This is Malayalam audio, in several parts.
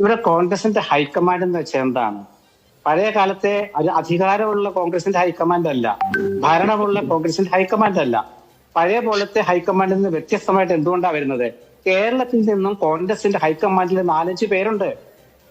ഇവിടെ കോൺഗ്രസിന്റെ ഹൈക്കമാൻഡ് എന്ന് വെച്ചാൽ എന്താണ്? പഴയ കാലത്തെ ഒരു അധികാരമുള്ള കോൺഗ്രസിന്റെ ഹൈക്കമാൻഡ് അല്ല. ഭരണമുള്ള കോൺഗ്രസിന്റെ ഹൈക്കമാൻഡ് അല്ല. പഴയ പോലത്തെ ഹൈക്കമാൻഡിൽ നിന്ന് വ്യത്യസ്തമായിട്ട് എന്തുകൊണ്ടാണ് വരുന്നത്? കേരളത്തിൽ നിന്നും കോൺഗ്രസിന്റെ ഹൈക്കമാൻഡിൽ നാലഞ്ച് പേരുണ്ട്.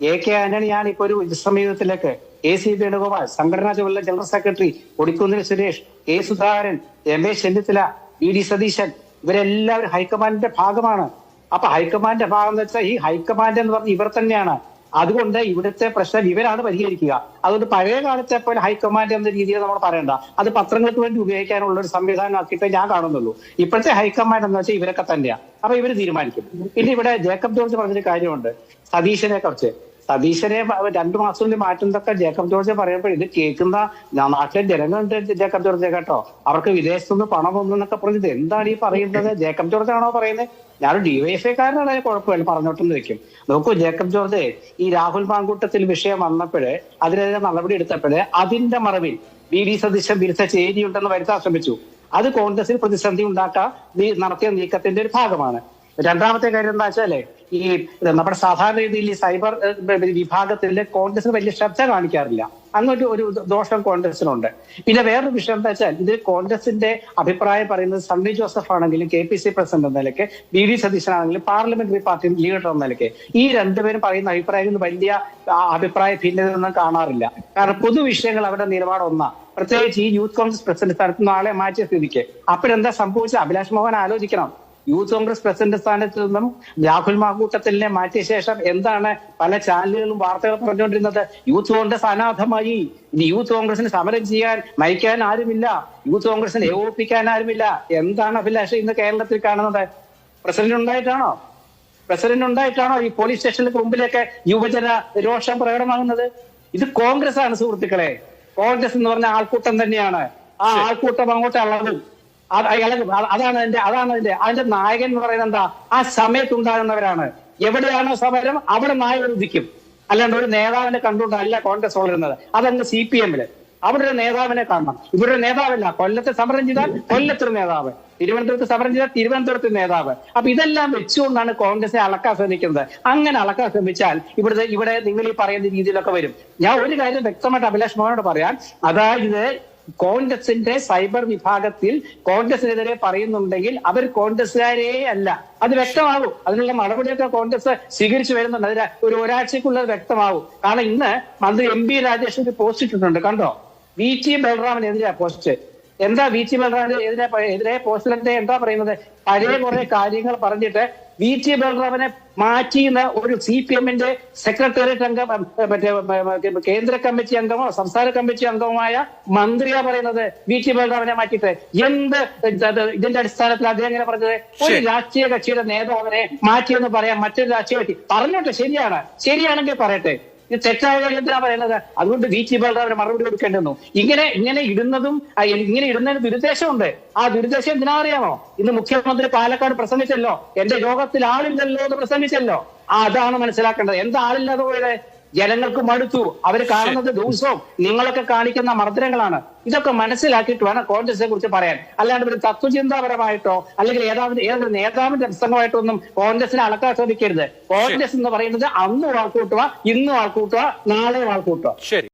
എ കെ ആന്റണിയാണ് ഇപ്പൊ ഒരു വിശ്രമീതത്തിലേക്ക് എ സി വേണുഗോപാൽ സംഘടനാ ചുമതല general secretary Kodikunnil Suresh K Sudhakaran Ramesh Chennithala V D Satheesan ഇവരെല്ലാവരും ഹൈക്കമാൻഡിന്റെ ഭാഗമാണ്. അപ്പൊ ഹൈക്കമാൻഡിന്റെ ഭാഗം എന്ന് വെച്ചാൽ ഈ ഹൈക്കമാൻഡ് എന്ന് പറഞ്ഞ ഇവർ തന്നെയാണ്. അതുകൊണ്ട് ഇവിടുത്തെ പ്രശ്നം ഇവരാണ് പരിഹരിക്കുക. അതുകൊണ്ട് പഴയ കാലത്തെ പോലെ ഹൈക്കമാൻഡ് എന്ന രീതിയിൽ നമ്മൾ പറയണ്ട. അത് പത്രങ്ങൾക്ക് വേണ്ടി ഉപയോഗിക്കാനുള്ള ഒരു സംവിധാനം ആക്കിയിട്ട് ഞാൻ കാണുന്നുള്ളൂ. ഇപ്പോഴത്തെ ഹൈക്കമാൻഡ് എന്ന് വെച്ചാൽ ഇവരൊക്കെ തന്നെയാണ് അപ്പൊ ഇവർ തീരുമാനിക്കും. പിന്നെ ഇവിടെ ജേക്കബ് ജോർജ് പറഞ്ഞൊരു കാര്യമുണ്ട്. സതീശനെ കുറിച്ച്. സതീശനെ രണ്ടു മാസത്തിനുള്ളിൽ മാറ്റുന്നതൊക്കെ ജേക്കബ് ജോർജ് പറയുമ്പോൾ ഇത് കേൾക്കുന്ന നാട്ടിലെ ജനങ്ങളുണ്ട് ജേക്കബ് ജോർജ് കേട്ടോ. അവർക്ക് വിദേശത്തു നിന്ന് പണം വന്നു എന്നൊക്കെ പറഞ്ഞത് എന്താണ് ഈ പറയുന്നത്? ജേക്കബ് ജോർജ് ആണോ പറയുന്നത്? ഞാനൊരു ഡിവൈഎഫ്ഐക്കാരനാണ് കുഴപ്പമില്ല പറഞ്ഞോട്ടെന്ന് വെക്കും. നോക്കൂ ജേക്കബ് ജോർജ് ഈ രാഹുൽ മാങ്കൂട്ടത്തിൽ വിഷയം വന്നപ്പോഴ് അതിനെതിരെ നടപടി എടുത്തപ്പോഴേ അതിന്റെ മറവിൽ വി ഡി സതീശൻ വിരുദ്ധ ചേരിയുണ്ടെന്ന് വരുത്താൻ ശ്രമിച്ചു. അത് കോൺഗ്രസിൽ പ്രതിസന്ധി ഉണ്ടാക്കാൻ നടത്തിയ നീക്കത്തിന്റെ ഒരു ഭാഗമാണ്. രണ്ടാമത്തെ കാര്യം എന്താ വെച്ചാൽ ഈ നമ്മുടെ സാധാരണ രീതിയിൽ ഈ സൈബർ വിഭാഗത്തിൽ കോൺഗ്രസിന് വലിയ ശ്രദ്ധ കാണിക്കാറില്ല. അങ്ങോട്ട് ഒരു ദോഷം കോൺഗ്രസിനുണ്ട് പിന്നെ വേറൊരു വിഷയം എന്താ വെച്ചാൽ ഇത് കോൺഗ്രസിന്റെ അഭിപ്രായം പറയുന്നത് സണ്ണി ജോസഫ് ആണെങ്കിലും കെ പി സി പ്രസിഡന്റ് എന്ന നിലയ്ക്ക് വി ഡി സതീശനാണെങ്കിലും പാർലമെന്ററി പാർട്ടി ലീഡർ എന്ന നിലയ്ക്ക് ഈ രണ്ടുപേരും പറയുന്ന അഭിപ്രായം വലിയ അഭിപ്രായ ഭിന്നതയൊന്നും കാണാറില്ല. കാരണം പൊതുവിഷയങ്ങൾ അവരുടെ നിലപാട് ഒന്നാ. പ്രത്യേകിച്ച് ഈ യൂത്ത് കോൺഗ്രസ് പ്രസിഡന്റ് സ്ഥലത്ത് നാളെ മാറ്റിയ സ്ഥിതിക്ക്. അപ്പോഴെന്താ സംഭവിച്ചത്? അഭിലാഷ് മോഹൻ ആലോചിക്കണം. യൂത്ത് കോൺഗ്രസ് പ്രസിഡന്റ് സ്ഥാനത്ത് നിന്നും രാഹുൽ മാക്കൂട്ടത്തിലിനെ മാറ്റിയ ശേഷം എന്താണ് പല ചാനലുകളും വാർത്തകൾ പറഞ്ഞുകൊണ്ടിരുന്നത്? യൂത്ത് കോൺഗ്രസ് അനാഥമായി. ഇനി യൂത്ത് കോൺഗ്രസിന് സമരം ചെയ്യാൻ നയിക്കാൻ ആരുമില്ല. യൂത്ത് കോൺഗ്രസിനെ ഏകോപിപ്പിക്കാൻ ആരുമില്ല. എന്താണ് അഭിലാഷ് ഇന്ന് കേരളത്തിൽ കാണുന്നത്? പ്രസിഡന്റ് ഉണ്ടായിട്ടാണോ? പ്രസിഡന്റ് ഉണ്ടായിട്ടാണോ ഈ പോലീസ് സ്റ്റേഷനുകൾക്ക് മുമ്പിലൊക്കെ യുവജന രോഷം പ്രകടമാകുന്നത്? ഇത് കോൺഗ്രസ് ആണ് സുഹൃത്തുക്കളെ. കോൺഗ്രസ് എന്ന് പറഞ്ഞ ആൾക്കൂട്ടം തന്നെയാണ്. ആ ആൾക്കൂട്ടം അങ്ങോട്ട് അളവും അതാണ് അതിന്റെ അതാണ് അതിന്റെ അതിന്റെ നായകൻ എന്ന് പറയുന്നത് എന്താ? ആ സമയത്ത് ഉണ്ടാകുന്നവരാണ് എവിടെയാണോ സമരം അവിടെ നായകൻ ഉദിക്കും അല്ലാണ്ട് ഒരു നേതാവിനെ കണ്ടുകൊണ്ടല്ല കോൺഗ്രസ് വളരുന്നത് അതല്ല സി പി എമ്മിൽ. അവിടെ ഒരു നേതാവിനെ കാണണം. ഇവരുടെ നേതാവല്ല. കൊല്ലത്തെ സമരം ചെയ്താൽ കൊല്ലത്തൊരു നേതാവ്. തിരുവനന്തപുരത്ത് സമരം ചെയ്താൽ തിരുവനന്തപുരത്ത് നേതാവ്. അപ്പൊ ഇതെല്ലാം വെച്ചുകൊണ്ടാണ് കോൺഗ്രസിനെ അളക്കാൻ ശ്രമിക്കുന്നത്. അങ്ങനെ അളക്കാൻ ശ്രമിച്ചാൽ ഇവിടുത്തെ ഇവിടെ നിങ്ങൾ ഈ പറയുന്ന രീതിയിലൊക്കെ വരും. ഞാൻ ഒരു കാര്യം വ്യക്തമായിട്ട് അഭിലാഷ് മോഹനോട് പറയാൻ അതായത് കോൺഗ്രസിന്റെ സൈബർ വിഭാഗത്തിൽ കോൺഗ്രസിനെതിരെ പറയുന്നുണ്ടെങ്കിൽ അവർ കോൺഗ്രസ്സുകാരേ അല്ല. അത് വ്യക്തമാവും അതിനുള്ള നടപടിയൊക്കെ കോൺഗ്രസ് സ്വീകരിച്ചു വരുന്നുണ്ട്. അതിന് ഒരു ഒരാഴ്ചക്കുള്ളത് വ്യക്തമാവും കാരണം ഇന്ന് മന്ത്രി എം പി രാജേഷ് പോസ്റ്റ് ഇട്ടിട്ടുണ്ട്. കണ്ടോ? വി ടി ബൽറാമിനെതിരെ പോസ്റ്റ് എന്താ വി ടി ബൽറാമിന് എതിരെ പോസ്റ്റിലെ എന്താ പറയുന്നത്? പഴയ കുറെ കാര്യങ്ങൾ പറഞ്ഞിട്ട് വി ടി ബൽറാമിനെ മാറ്റിയുന്ന ഒരു സി പി എമ്മിന്റെ സെക്രട്ടേറിയറ്റ് അംഗം മറ്റേ കേന്ദ്ര കമ്മിറ്റി അംഗമോ സംസ്ഥാന കമ്മിറ്റി അംഗവുമായ മന്ത്രിയാ പറയുന്നത് വി ടി ബൽറാമിനെ മാറ്റിയിട്ട്. എന്ത് ഇതിന്റെ അടിസ്ഥാനത്തിൽ അദ്ദേഹം ഇങ്ങനെ പറഞ്ഞത്? ഒരു രാഷ്ട്രീയ കക്ഷിയുടെ നേതാവിനെ മാറ്റിയെന്ന് പറയാം മറ്റൊരു രാഷ്ട്രീയ കക്ഷി പറഞ്ഞോട്ടെ ശരിയാണ്. ശരിയാണെങ്കിൽ പറയട്ടെ. ഇത് തെറ്റായ കാര്യം എന്തിനാ പറയുന്നത് അതുകൊണ്ട് വി. ടി. ബൽറാമിന് മറുപടി കൊടുക്കേണ്ടി വന്നു ഇങ്ങനെ ഇങ്ങനെ ഇടുന്നതും ഇങ്ങനെ ഇടുന്നതിന് ദുരുദ്ദേശമുണ്ട്. ആ ദുരുദ്ദേശം എന്തിനാ അറിയാമോ? ഇന്ന് മുഖ്യമന്ത്രി പാലക്കാട് പ്രസംഗിച്ചല്ലോ. എന്റെ യോഗത്തിൽ ആളില്ലല്ലോ എന്ന് പ്രസംഗിച്ചല്ലോ. ആ അതാണ് മനസ്സിലാക്കേണ്ടത്. എന്താ ആളില്ലാതെ പോയത്? ജനങ്ങൾക്ക് മടുത്തു. അവർ കാണുന്നത് ദിവസവും നിങ്ങളൊക്കെ കാണിക്കുന്ന മർദ്ദനങ്ങളാണ്. ഇതൊക്കെ മനസ്സിലാക്കിയിട്ട് വേണം കോൺഗ്രസിനെ കുറിച്ച് പറയാൻ. അല്ലാണ്ട് ഒരു തത്വചിന്താപരമായിട്ടോ അല്ലെങ്കിൽ ഏതാവിന്റെ ഏതൊരു നേതാവിന്റെ പ്രസംഗമായിട്ടോ ഒന്നും കോൺഗ്രസിനെ അളക്കാൻ ശ്രമിക്കരുത് കോൺഗ്രസ് എന്ന് പറയുന്നത് അന്ന് ആൾക്കൂട്ടുക ഇന്നും ആൾക്കൂട്ടുക നാളെ ആൾക്കൂട്ടുക. ശരി.